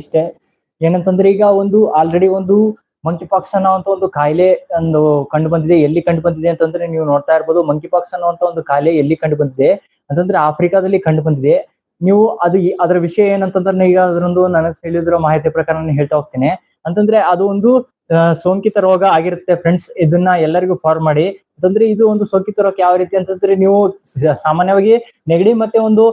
ಇಷ್ಟೇ. ಏನಂತಂದ್ರೆ ಈಗ ಒಂದು ಆಲ್ರೆಡಿ ಒಂದು ಮಂಕಿ ಪಾಕ್ಸ್ ಅನ್ನೋ ಒಂದು ಕಾಯಿಲೆ ಒಂದು ಕಂಡು ಬಂದಿದೆ. ಎಲ್ಲಿ ಕಂಡು ಬಂದಿದೆ ಅಂತಂದ್ರೆ ನೀವು ನೋಡ್ತಾ ಇರ್ಬೋದು ಮಂಕಿ ಪಾಕ್ಸ್ ಅನ್ನುವಂತ ಒಂದು ಕಾಯಿಲೆ ಎಲ್ಲಿ ಕಂಡು ಬಂದಿದೆ ಅಂತಂದ್ರೆ ಆಫ್ರಿಕಾದಲ್ಲಿ ಕಂಡು ಬಂದಿದೆ. ನೀವು ಅದು ಅದರ ವಿಷಯ ಏನಂತಂದ್ರೆ ಈಗ ಅದರೊಂದು ನನಗೆ ತಿಳಿದಿರೋ ಮಾಹಿತಿ ಪ್ರಕಾರ ನಾನು ಹೇಳ್ತಾ ಹೋಗ್ತೀನಿ. ಅಂತಂದ್ರೆ ಅದು ಒಂದು ಸೋಂಕಿತ ರೋಗ ಆಗಿರುತ್ತೆ ಫ್ರೆಂಡ್ಸ್ ಇದನ್ನ ಎಲ್ಲರಿಗೂ ಫಾರ್ ಮಾಡಿ ಅಂತಂದ್ರೆ ಇದು ಒಂದು ಸೋಂಕಿತ ರೋಗ ಯಾವ ರೀತಿ ಅಂತಂದ್ರೆ ನೀವು ಸಾಮಾನ್ಯವಾಗಿ ನೆಗಡಿ ಮತ್ತೆ ಒಂದು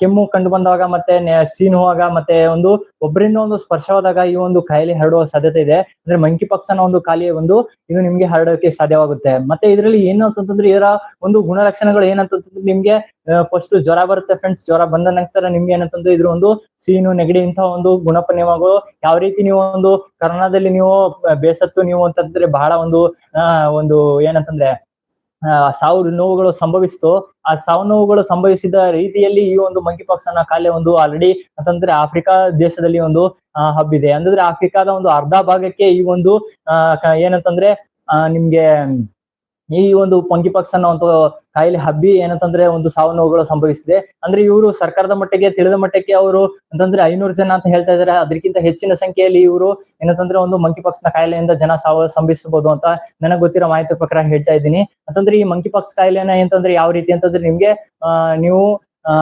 ಕೆಮ್ಮು ಕಂಡು ಬಂದಾಗ ಮತ್ತೆ ಸೀನುವಾಗ ಮತ್ತೆ ಒಂದು ಒಬ್ಬರಿಂದ ಒಂದು ಸ್ಪರ್ಶವಾದಾಗ ಈ ಒಂದು ಕಾಯಿಲೆ ಹರಡುವ ಸಾಧ್ಯತೆ ಇದೆ. ಅಂದ್ರೆ ಮಂಕಿ ಪಕ್ಷನ ಒಂದು ಕಾಯಿಲೆ ಒಂದು ಇದು ನಿಮ್ಗೆ ಹರಡೋಕೆ ಸಾಧ್ಯವಾಗುತ್ತೆ. ಮತ್ತೆ ಇದರಲ್ಲಿ ಏನು ಅಂತಂದ್ರೆ ಇದರ ಒಂದು ಗುಣಲಕ್ಷಣಗಳು ಏನಂತಂದ್ರೆ ನಿಮ್ಗೆ ಫಸ್ಟ್ ಜ್ವರ ಬರುತ್ತೆ ಫ್ರೆಂಡ್ಸ್ ಜ್ವರ ಬಂದ ನಂತರ ನಿಮ್ಗೆ ಏನಂತಂದ್ರೆ ಇದ್ರ ಒಂದು ಸೀನು ನೆಗಡಿ ಇಂತಹ ಒಂದು ಗುಣಪನ್ಯವಾಗೋ ಯಾವ ರೀತಿ ನೀವು ಒಂದು ಕರೋನಾದಲ್ಲಿ ನೀವು ಬೇಸತ್ತು ನೀವು ಅಂತಂದ್ರೆ ಬಹಳ ಒಂದು ಒಂದು ಏನಂತಂದ್ರೆ ಆ, ಸಾವು ನೋವುಗಳು ಸಂಭವಿಸ್ತು. ಆ ಸಾವು ನೋವುಗಳು ಸಂಭವಿಸಿದ ರೀತಿಯಲ್ಲಿ ಈ ಒಂದು ಮಂಕಿ ಪಾಕ್ಸ್ ಅನ್ನೋ ಕಾಯಿಲೆ ಒಂದು ಆಲ್ರೆಡಿ ಅಂತಂದ್ರೆ ಆಫ್ರಿಕಾ ದೇಶದಲ್ಲಿ ಒಂದು ಹಬ್ ಹಬ್ಬಿದೆ ಅಂದ್ರೆ ಆಫ್ರಿಕಾದ ಒಂದು ಅರ್ಧ ಭಾಗಕ್ಕೆ ಈ ಒಂದು ಏನಂತಂದ್ರೆ ನಿಮ್ಗೆ ಈ ಒಂದು ಪಕ್ಷ ಅನ್ನೋ ಒಂದು ಕಾಯಿಲೆ ಹಬ್ಬಿ ಏನಂತಂದ್ರೆ ಒಂದು ಸಾವು ನೋವುಗಳು ಸಂಭವಿಸಿದೆ ಅಂದ್ರೆ ಇವರು ಸರ್ಕಾರದ ಮಟ್ಟಿಗೆ ತಿಳಿದ ಮಟ್ಟಕ್ಕೆ ಅವರು ಅಂತಂದ್ರೆ ಐನೂರು ಜನ ಅಂತ ಹೇಳ್ತಾ ಇದಾರೆ. ಅದಕ್ಕಿಂತ ಹೆಚ್ಚಿನ ಸಂಖ್ಯೆಯಲ್ಲಿ ಇವರು ಏನಂತಂದ್ರೆ ಒಂದು ಮಂಕಿ ಪಾಕ್ಸ್ ಕಾಯಿಲೆಯಿಂದ ಜನ ಸಾವು ಸಂಭವಿಸಬಹುದು ಅಂತ ನನಗೆ ಗೊತ್ತಿರೋ ಮಾಹಿತಿ ಪ್ರಕಾರ ಹೇಳ್ತಾ ಇದ್ದೀನಿ. ಅಂತಂದ್ರೆ ಈ ಮಂಕಿ ಪಾಕ್ಸ್ ಕಾಯಿಲೆನ ಏನಂತಂದ್ರೆ ಯಾವ ರೀತಿ ಅಂತಂದ್ರೆ ನಿಮ್ಗೆ ನೀವು, ಆ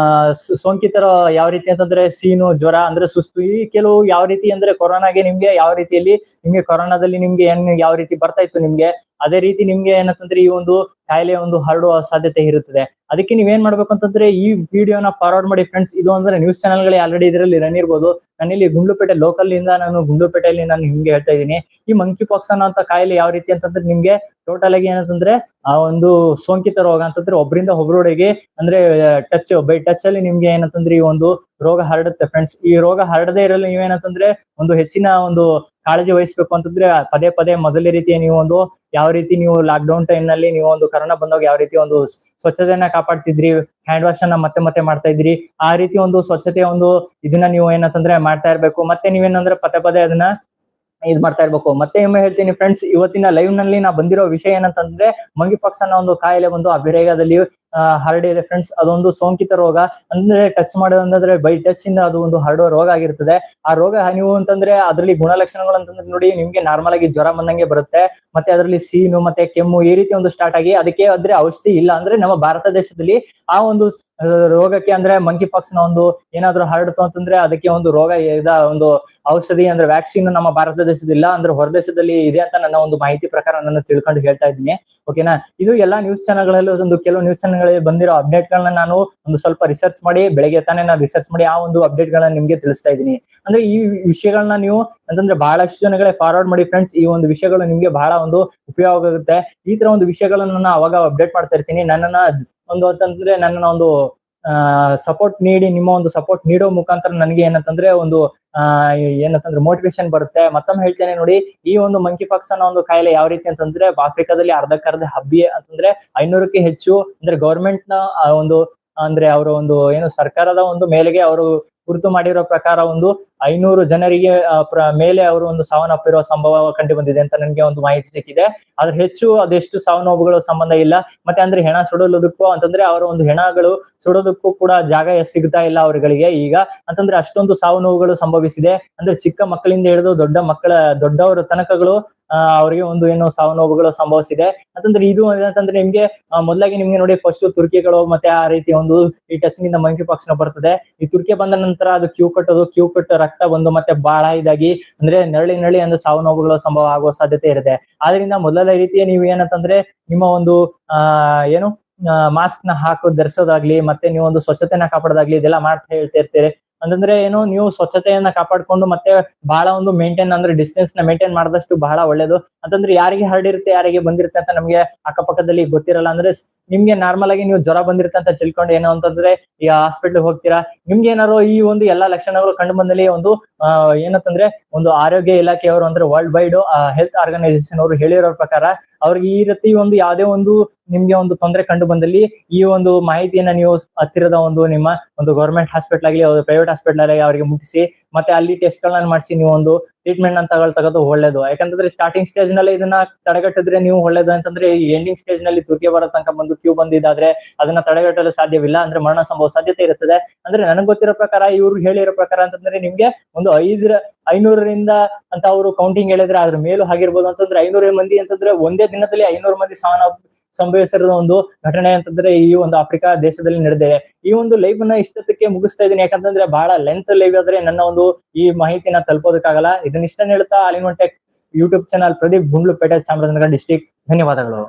ಸೋಂಕಿತರ ಯಾವ ರೀತಿ ಅಂತಂದ್ರೆ ಸೀನು, ಜ್ವರ ಅಂದ್ರೆ ಸುಸ್ತು ಈ ಕೆಲವು ಯಾವ ರೀತಿ ಅಂದ್ರೆ ಕೊರೋನಾಗೆ ನಿಮ್ಗೆ ಯಾವ ರೀತಿಯಲ್ಲಿ ನಿಮ್ಗೆ ಕೊರೋನಾದಲ್ಲಿ ನಿಮ್ಗೆ ಏನ್ ಯಾವ ರೀತಿ ಬರ್ತಾ ಇತ್ತು ನಿಮ್ಗೆ ಅದೇ ರೀತಿ ನಿಮ್ಗೆ ಏನಂತಂದ್ರೆ ಈ ಒಂದು ಕಾಯಿಲೆ ಒಂದು ಹರಡುವ ಸಾಧ್ಯತೆ ಇರುತ್ತದೆ. ಅದಕ್ಕೆ ನೀವೇನ್ ಮಾಡ್ಬೇಕು ಅಂತಂದ್ರೆ ಈ ವಿಡಿಯೋನ ಫಾರ್ವರ್ಡ್ ಮಾಡಿ ಫ್ರೆಂಡ್ಸ್ ಇದು ಅಂದ್ರೆ ನ್ಯೂಸ್ ಚಾನೆಲ್ಗಳೇ ಆಲ್ರೆಡಿ ಇದರಲ್ಲಿ ರನ್ ಇರ್ಬೋದು. ನಾನಿಲ್ಲಿ ಗುಂಡ್ಲುಪೇಟೆ ಲೋಕಲ್ ಇಂದ ನಾನು ಗುಂಡ್ಲುಪೇಟೆಯಲ್ಲಿ ನಾನು ನಿಮ್ಗೆ ಹೇಳ್ತಾ ಇದ್ದೀನಿ. ಈ ಮಂಕಿ ಪಾಕ್ಸ್ ಅನ್ನೋ ಕಾಯಿಲೆ ಯಾವ ರೀತಿ ಅಂತಂದ್ರೆ ನಿಮ್ಗೆ ಟೋಟಲ್ ಆಗಿ ಏನಂತಂದ್ರೆ, ಆ ಒಂದು ಸೋಂಕಿತ ರೋಗ ಅಂತಂದ್ರೆ ಒಬ್ಬರಿಂದ ಒಬ್ಬರೊಡೆಗೆ ಅಂದ್ರೆ ಟಚ್ ಬೈ ಟಚ್ ಅಲ್ಲಿ ನಿಮ್ಗೆ ಏನಂತಂದ್ರೆ ಈ ಒಂದು ರೋಗ ಹರಡುತ್ತೆ ಫ್ರೆಂಡ್ಸ್ ಈ ರೋಗ ಹರಡದೇ ಇರಲು ನೀವೇನಂತಂದ್ರೆ ಒಂದು ಹೆಚ್ಚಿನ ಒಂದು ಕಾಳಜಿ ವಹಿಸ್ಬೇಕು ಅಂತಂದ್ರೆ ಪದೇ ಪದೇ ಮೊದಲೇ ರೀತಿಯ ನೀವು ಒಂದು ಯಾವ ರೀತಿ ನೀವು ಲಾಕ್ ಡೌನ್ ಟೈಮ್ನಲ್ಲಿ ನೀವು ಒಂದು ಕರೋನಾ ಬಂದಾಗ ಯಾವ ರೀತಿ ಒಂದು ಸ್ವಚ್ಛತೆಯನ್ನ ಕಾಪಾಡ್ತಿದ್ರಿ ಹ್ಯಾಂಡ್ ವಾಶ್ ಅನ್ನ ಮತ್ತೆ ಮತ್ತೆ ಮಾಡ್ತಾ ಇದ್ರಿ ಆ ರೀತಿ ಒಂದು ಸ್ವಚ್ಛತೆಯ ಒಂದು ಇದನ್ನ ನೀವು ಏನಂತಂದ್ರೆ ಮಾಡ್ತಾ ಇರ್ಬೇಕು, ಮತ್ತೆ ನೀವೇನಂದ್ರೆ ಪದೇ ಪದೇ ಅದನ್ನ ಇದ್ ಮಾಡ್ತಾ ಇರ್ಬೇಕು. ಮತ್ತೆ ಒಮ್ಮೆ ಹೇಳ್ತೀನಿ ಫ್ರೆಂಡ್ಸ್ ಇವತ್ತಿನ ಲೈವ್ನಲ್ಲಿ ನಾ ಬಂದಿರೋ ವಿಷಯ ಏನಂತಂದ್ರೆ ಮಂಗಿ ಪಾಕ್ಸ್ ಅನ್ನೋ ಒಂದು ಕಾಯಿಲೆ ಬಂದು ಅಭಿರೇಗದಲ್ಲಿ ಹರಡಿದೆ ಫ್ರೆಂಡ್ಸ್ ಅದೊಂದು ಸೋಂಕಿತ ರೋಗ. ಅಂದ್ರೆ ಟಚ್ ಮಾಡೋದಂದ್ರೆ ಬೈ ಟಚ್ ಇಂದ ಅದು ಒಂದು ಹರಡುವ ರೋಗ ಆಗಿರ್ತದೆ. ಆ ರೋಗ ನೀವು ಅಂತಂದ್ರೆ ಅದರಲ್ಲಿ ಗುಣಲಕ್ಷಣಗಳು ಅಂತಂದ್ರೆ ನೋಡಿ, ನಿಮ್ಗೆ ನಾರ್ಮಲ್ ಆಗಿ ಜ್ವರ ಬಂದಂಗೆ ಬರುತ್ತೆ. ಮತ್ತೆ ಅದರಲ್ಲಿ ಸೀನು, ಮತ್ತೆ ಕೆಮ್ಮು ಈ ರೀತಿ ಒಂದು ಸ್ಟಾರ್ಟ್ ಆಗಿ ಅದಕ್ಕೆ ಆದ್ರೆ ಔಷಧಿ ಇಲ್ಲ ಅಂದ್ರೆ ನಮ್ಮ ಭಾರತ ದೇಶದಲ್ಲಿ ಆ ಒಂದು ರೋಗಕ್ಕೆ ಅಂದ್ರೆ ಮಂಕಿ ಪಾಕ್ಸ್ನ ಒಂದು ಏನಾದ್ರೂ ಹರಡ್ತು ಅಂತಂದ್ರೆ ಅದಕ್ಕೆ ಒಂದು ರೋಗ ಇದ, ಒಂದು ಔಷಧಿ ಅಂದ್ರೆ ವ್ಯಾಕ್ಸಿನ್ ನಮ್ಮ ಭಾರತ ದೇಶದಿಲ್ಲ ಅಂದ್ರೆ ಹೊರದೇಶದಲ್ಲಿ ಇದೆ ಅಂತ ನನ್ನ ಒಂದು ಮಾಹಿತಿ ಪ್ರಕಾರ ನಾನು ತಿಳ್ಕೊಂಡು ಹೇಳ್ತಾ ಇದ್ದೀನಿ. ಓಕೆನಾ ಇದು ಎಲ್ಲಾ ನ್ಯೂಸ್ ಚಾನೆಲ್ಗಳಲ್ಲಿ ಒಂದು ಕೆಲವು ನ್ಯೂಸ್ ಚಾನೆಲ್ಗಳಲ್ಲಿ ಬಂದಿರೋ ಅಪ್ಡೇಟ್ ಗಳನ್ನ ನಾನು ಒಂದು ಸ್ವಲ್ಪ ರಿಸರ್ಚ್ ಮಾಡಿ ಬೆಳಗ್ಗೆ ತಾನೇ ನಾನು ರಿಸರ್ಚ್ ಮಾಡಿ ಆ ಒಂದು ಅಪ್ಡೇಟ್ ಗಳನ್ನ ನಿಮ್ಗೆ ತಿಳಿಸ್ತಾ ಇದ್ದೀನಿ. ಅಂದ್ರೆ ಈ ವಿಷಯಗಳನ್ನ ನೀವು ಅಂತಂದ್ರೆ ಬಹಳಷ್ಟು ಜನಗಳೇ ಫಾರ್ವರ್ಡ್ ಮಾಡಿ ಫ್ರೆಂಡ್ಸ್ ಈ ಒಂದು ವಿಷಯಗಳು ನಿಮ್ಗೆ ಬಹಳ ಒಂದು ಉಪಯೋಗ ಆಗುತ್ತೆ. ಈ ತರ ಒಂದು ವಿಷಯಗಳನ್ನ ನಾನು ಅವಾಗ ಅಪ್ಡೇಟ್ ಮಾಡ್ತಾ ಇರ್ತೀನಿ. ನನ್ನನ್ನ ಒಂದು ಅಂತಂದ್ರೆ ನನ್ನ ಒಂದು ಸಪೋರ್ಟ್ ನೀಡಿ, ನಿಮ್ಮ ಒಂದು ಸಪೋರ್ಟ್ ನೀಡೋ ಮುಖಾಂತರ ನನಗೆ ಏನಂತಂದ್ರೆ ಒಂದು ಏನಂತಂದ್ರೆ ಮೋಟಿವೇಶನ್ ಬರುತ್ತೆ. ಮತ್ತೊಮ್ಮೆ ಹೇಳ್ತೇನೆ ನೋಡಿ, ಈ ಒಂದು ಮಂಕಿ ಪಾಕ್ಸ್ ಅನ್ನೋ ಒಂದು ಕಾಯಿಲೆ ಯಾವ ರೀತಿ ಅಂತಂದ್ರೆ, ಆಫ್ರಿಕಾದಲ್ಲಿ ಅರ್ಧಕ್ಕರ್ಧ ಹಬ್ಬಿ ಅಂತಂದ್ರೆ ಐನೂರಕ್ಕೆ ಹೆಚ್ಚು, ಅಂದ್ರೆ ಗೌರ್ಮೆಂಟ್ನ ಒಂದು ಅಂದ್ರೆ ಅವರ ಒಂದು ಏನು ಸರ್ಕಾರದ ಒಂದು ಮೇಲೆಗೆ ಅವರು ಗುರುತು ಮಾಡಿರೋ ಪ್ರಕಾರ ಒಂದು ಐನೂರು ಜನರಿಗೆ ಮೇಲೆ ಅವರು ಒಂದು ಸಾವನ್ನಪ್ಪಿರುವ ಸಂಭವ ಕಂಡು ಬಂದಿದೆ ಅಂತ ನನಗೆ ಒಂದು ಮಾಹಿತಿ ಸಿಕ್ಕಿದೆ. ಆದ್ರೆ ಹೆಚ್ಚು ಅದೆಷ್ಟು ಸಾವು ನೋವುಗಳು ಸಂಬಂಧ ಇಲ್ಲ. ಮತ್ತೆ ಅಂದ್ರೆ ಹೆಣ ಸುಡಲುದಕ್ಕೂ ಅಂತಂದ್ರೆ ಅವರ ಒಂದು ಹೆಣಗಳು ಸುಡೋದಕ್ಕೂ ಕೂಡ ಜಾಗ ಸಿಗ್ತಾ ಇಲ್ಲ ಅವರುಗಳಿಗೆ ಈಗ. ಅಂತಂದ್ರೆ ಅಷ್ಟೊಂದು ಸಾವು ನೋವುಗಳು ಸಂಭವಿಸಿದೆ. ಅಂದ್ರೆ ಚಿಕ್ಕ ಮಕ್ಕಳಿಂದ ಹಿಡಿದು ದೊಡ್ಡ ಮಕ್ಕಳ, ದೊಡ್ಡವರ ತನಕಗಳು ಅವರಿಗೆ ಒಂದು ಏನು ಸಾವು ನೋವುಗಳು ಸಂಭವಿಸಿದೆ. ಅಂತಂದ್ರೆ ಇದು ಏನಂತಂದ್ರೆ ನಿಮ್ಗೆ ಮೊದ್ಲಾಗಿ ಮೊದಲಾಗಿ ನಿಮ್ಗೆ ನೋಡಿ ಫಸ್ಟ್ ತುರ್ಕಿಗಳು ಮತ್ತೆ ಆ ರೀತಿ ಒಂದು ಈ ಟಚ್ನಿಂದ ಮಂಕಿ ಪಕ್ಷನ ಬರ್ತದೆ. ಈ ತುರ್ಕಿ ಬಂದ ನಂತರ ಅದು ಕ್ಯೂ ಕಟ್ಟೋದು, ಕ್ಯೂ ಕಟ್ಟ ರಕ್ತ ಬಂದು ಮತ್ತೆ ಬಾಳ ಇದಾಗಿ, ಅಂದ್ರೆ ನರಳಿ ನರಳಿ ಅಂದ್ರೆ ಸಾವು ನೋವುಗಳ ಸಂಭವ ಆಗುವ ಸಾಧ್ಯತೆ ಇರುತ್ತೆ. ಆದ್ರಿಂದ ಮೊದಲ ರೀತಿಯ ನೀವು ಏನಂತಂದ್ರೆ ನಿಮ್ಮ ಒಂದು, ಆ, ಏನು ಮಾಸ್ಕ್ನ ಹಾಕೋ ಧರಿಸೋದಾಗ್ಲಿ ಮತ್ತೆ ನೀವು ಒಂದು ಸ್ವಚ್ಛತೆನ ಕಾಪಾಡೋದಾಗ್ಲಿ, ಇದೆಲ್ಲ ಮಾಡ್ತಾ ಹೇಳ್ತಾ ಇರ್ತೀರಿ. ಅಂತಂದ್ರೆ ಏನು ನೀವು ಸ್ವಚ್ಛತೆಯನ್ನ ಕಾಪಾಡ್ಕೊಂಡು ಮತ್ತೆ ಬಹಳ ಒಂದು ಮೇಂಟೈನ್ ಅಂದ್ರೆ ಡಿಸ್ಟೆನ್ಸ್ನ ಮೇಂಟೈನ್ ಮಾಡಿದಷ್ಟು ಬಹಳ ಒಳ್ಳೇದು. ಅಂತಂದ್ರೆ ಯಾರಿಗೆ ಹರಡಿರುತ್ತೆ, ಯಾರಿಗೆ ಬಂದಿರುತ್ತೆ ಅಂತ ನಮಗೆ ಅಕ್ಕಪಕ್ಕದಲ್ಲಿ ಗೊತ್ತಿರಲ್ಲ. ಅಂದ್ರೆ ನಿಮ್ಗೆ ನಾರ್ಮಲ್ ಆಗಿ ನೀವು ಜ್ವರ ಬಂದಿರುತ್ತೆ ಅಂತ ತಿಳ್ಕೊಂಡು ಏನು ಅಂತಂದ್ರೆ ಈ ಹಾಸ್ಪಿಟ್ಲ್ ಹೋಗ್ತೀರಾ? ನಿಮ್ಗೆ ಏನಾರು ಈ ಒಂದು ಎಲ್ಲಾ ಲಕ್ಷಣಗಳು ಕಂಡು ಬಂದಲ್ಲಿ ಒಂದು ಏನಂತಂದ್ರೆ ಒಂದು ಆರೋಗ್ಯ ಇಲಾಖೆಯವರು ಅಂದ್ರೆ ವರ್ಲ್ಡ್ ವೈಡ್ ಹೆಲ್ತ್ ಆರ್ಗನೈಸೇಷನ್ ಅವರು ಹೇಳಿರೋ ಪ್ರಕಾರ ಅವ್ರಿಗೆ ಈ ರೀತಿ ಒಂದು ಯಾವುದೇ ಒಂದು ನಿಮ್ಗೆ ಒಂದು ತೊಂದರೆ ಕಂಡು ಬಂದಲ್ಲಿ ಈ ಒಂದು ಮಾಹಿತಿಯನ್ನ ನೀವು ಹತ್ತಿರದ ಒಂದು ನಿಮ್ಮ ಒಂದು ಗೌರ್ಮೆಂಟ್ ಹಾಸ್ಪಿಟಲ್ ಆಗಲಿ ಪ್ರೈವೇಟ್ ಹಾಸ್ಪಿಟಲ್ ಆಗಲಿ ಅವರಿಗೆ ಮುಟ್ಟಿಸಿ, ಮತ್ತೆ ಅಲ್ಲಿ ಟೆಸ್ಟ್ ಗಳನ್ನ ಮಾಡಿಸಿ ನೀವು ಒಂದು ಟ್ರೀಟ್ಮೆಂಟ್ ಅಂತ ತಗೋದು ಒಳ್ಳೇದು. ಯಾಕಂತಂದ್ರೆ ಸ್ಟಾರ್ಟಿಂಗ್ ಸ್ಟೇಜ್ನಲ್ಲಿ ಇದನ್ನ ತಡೆಗಟ್ಟಿದ್ರೆ ನೀವು ಒಳ್ಳೇದು ಅಂತಂದ್ರೆ ಈ ಎಂಡಿಂಗ್ ಸ್ಟೇಜ್ನಲ್ಲಿ ತುರ್ಕೆ ಬರೋ ತನಕ ಬಂದು ಕ್ಯೂ ಬಂದಿದ್ದಾದ್ರೆ ಅದನ್ನ ತಡೆಗಟ್ಟಲು ಸಾಧ್ಯವಿಲ್ಲ. ಅಂದ್ರೆ ಮರಣ ಸಂಭವ ಸಾಧ್ಯತೆ ಇರುತ್ತದೆ. ಅಂದ್ರೆ ನನಗೆ ಗೊತ್ತಿರೋ ಪ್ರಕಾರ ಇವ್ರು ಹೇಳಿರೋ ಪ್ರಕಾರ ಅಂತಂದ್ರೆ ನಿಮ್ಗೆ ಒಂದು ಐದರ ಐನೂರರಿಂದ ಅಂತ ಅವರು ಕೌಂಟಿಂಗ್ ಹೇಳಿದ್ರೆ ಅದ್ರ ಮೇಲೂ ಆಗಿರ್ಬೋದು. ಅಂತಂದ್ರೆ ಐನೂರ ಮಂದಿ ಅಂತಂದ್ರೆ ಒಂದೇ ದಿನದಲ್ಲಿ ಐನೂರು ಮಂದಿ ಸಾವನ್ನ ಸಂಭವಿಸಿರೋ ಒಂದು ಘಟನೆ ಅಂತಂದ್ರೆ ಈ ಒಂದು ಆಫ್ರಿಕಾ ದೇಶದಲ್ಲಿ ನಡೆದಿದೆ. ಈ ಒಂದು ಲೈವ್ನ ಇಷ್ಟಕ್ಕೆ ಮುಗಿಸ್ತಾ ಇದ್ದೀನಿ. ಯಾಕಂತಂದ್ರೆ ಬಹಳ ಲೆಂತ್ ಲೈವ್ ಆದ್ರೆ ನನ್ನ ಒಂದು ಈ ಮಾಹಿತಿನ ತಲುಪೋದಕ್ಕಾಗಲ್ಲ. ಇದನ್ನ ಇಷ್ಟ ಹೇಳ್ತಾ ಅಲಿನ್ YouTube channel Pradeep Gundlupet Chamarajanagar district ಧನ್ಯವಾದಗಳು.